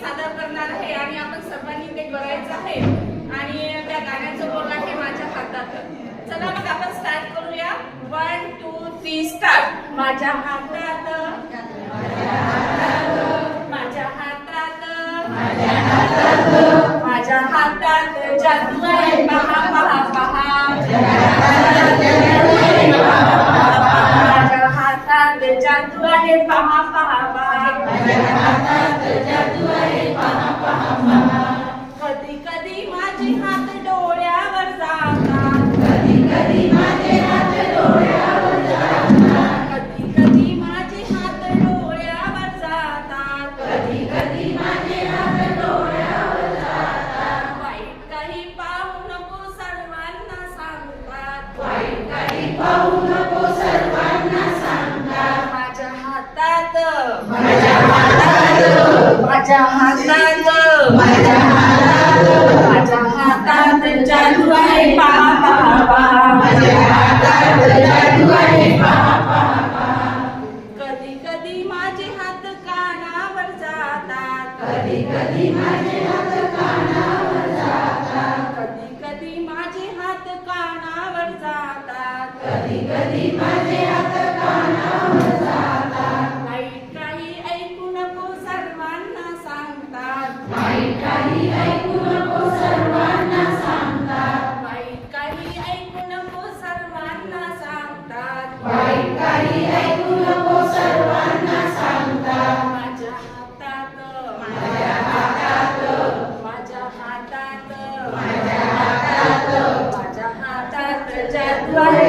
सादर करणार आहे आणि आपण सर्वांनी ते करायचं आहे. आणि त्या गाण्याचं बोल आहे माझ्या हातात. चला मग आपण स्टार्ट करूया. वन टू थ्री स्टार्ट माझ्या हातात. माझ्या हातात. माझ्या हातात जादू आहे. पहा पहा पहा. हातात जादू आहे पहा पहा पहा. कधी कधी माझे हात डोळ्यावर जातात. कधी कधी माझे हात डोळ्यावर जातात. कधी कधी माझे हात डोळ्यावर जातात कधी कधी माझे हात डोळ्यावर जातात वाईट काही पाहू नको सर्वांना सांगतात. वाईट काही पाहू नको हातात माझ्या हातात माझ्या हातात जादू आहे पहा पहा पहा माझ्या हातात जादू आहे पहा पहा कधी कधी माझे हात कानावर जातात. कधी कधी माझे हात कानावर जातात. कधी कधी माझे हात कानावर जातात. कधी कधी माझे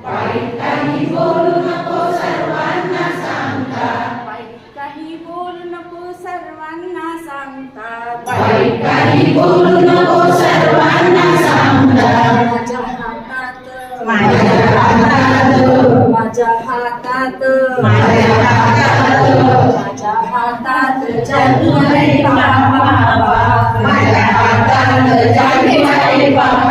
वाईट काही बोलू नको सर्वांना सांगतात वाईट काही बोलू नको सर्वांना वाईट काही बोलू नको सर्वांना सांगतात माझ्या हातात माझ्या हातात माझ्या हातात माझ्या हातात. माझ्या हातात जादू आहे माझ्या हातात जादू आहे पहा